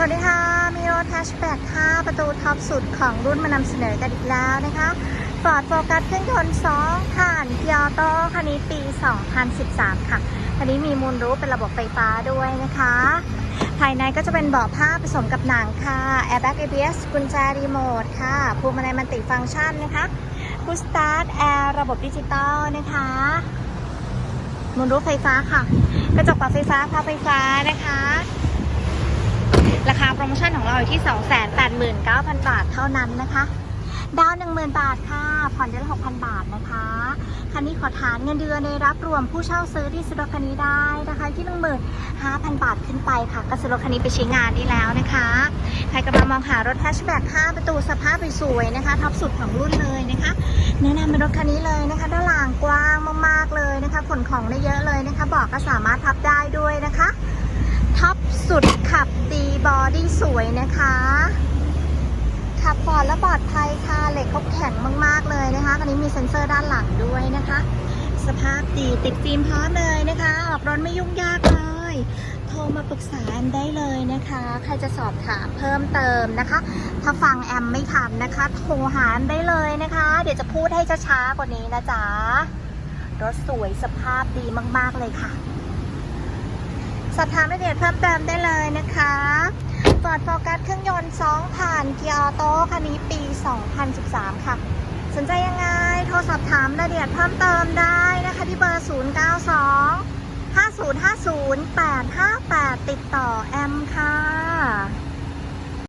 สวัสดีค่ะ มีรถแฮชแบ็ก5ประตูท็อปสุดของรุ่นมานำเสนอกันอีกแล้วนะคะ Ford Focus เครื่องยนต์2ถ่านเกียร์โตคันนี้ปี 2013 ค่ะคันนี้มีมูลรูปเป็นระบบไฟฟ้าด้วยนะคะ ภายในก็จะเป็นเบาะผ้าผสมกับหนังค่ะ Airbag ABS กุญแจรีโมทค่ะพวงมาลัยมันติฟังก์ชันนะคะ Push Start Air ระบบดิจิตอลนะคะมูลรูปไฟฟ้าค่ะ กระจกปรับไฟฟ้าพับไฟฟ้านะคะ โปรโมชั่นของเราอยู่ที่ 289,000 บาทเท่านั้นนะคะ ดาว 10,000 บาทค่ะ ผ่อนเดือนละ6,000 บาทนะคะ คันนี้ขอฐานเงินเดือนในรับรวมผู้เช่าซื้อที่ซื้อรถคันนี้ได้นะคะ ที่ 15,000 บาทขึ้นไปค่ะ ก็ซื้อรถคันนี้ไปใช้งานได้แล้วนะคะ ใครกำลังมองหารถแฮชแบ็ก5ประตูสภาพสวยๆนะคะท็อปสุดของรุ่นเลยนะคะแนะนำเป็นรถคันนี้เลยนะคะ ด้านหลังกว้างมากๆเลยนะคะขนของได้เยอะเลยนะคะเบอกก็สามารถพับได้ด้วยนะคะท็อปสุดขับดี สวยนะคะ ขับปลอดและปลอดภัยค่ะเหล็กเขาแข็งมากๆเลยนะคะคันนี้มีเซ็นเซอร์ด้านหลังด้วยนะคะ สภาพดีติดฟิล์มพร้อมเลยนะคะออกรถไม่ยุ่งยากเลย โทรมาปรึกษาแอมได้เลยนะคะ ใครจะสอบถามเพิ่มเติมนะคะ ถ้าฟังแอมไม่ทันนะคะ โทรหาแอมได้เลยนะคะ เดี๋ยวจะพูดให้ช้าๆกว่านี้นะจ๊ะรถสวยสภาพดีมาก ๆ เลยค่ะ สอบถามรายละเอียดเพิ่มเติมได้เลยนะคะ ฟอร์ดโฟกัสเครื่องยนต์2ผ่านเกียร์ออโต้คันนี้ปี 2013 ค่ะ สนใจยังไง โทรสอบถามรายละเอียดเพิ่มเติมได้นะคะที่เบอร์ 092 5050 858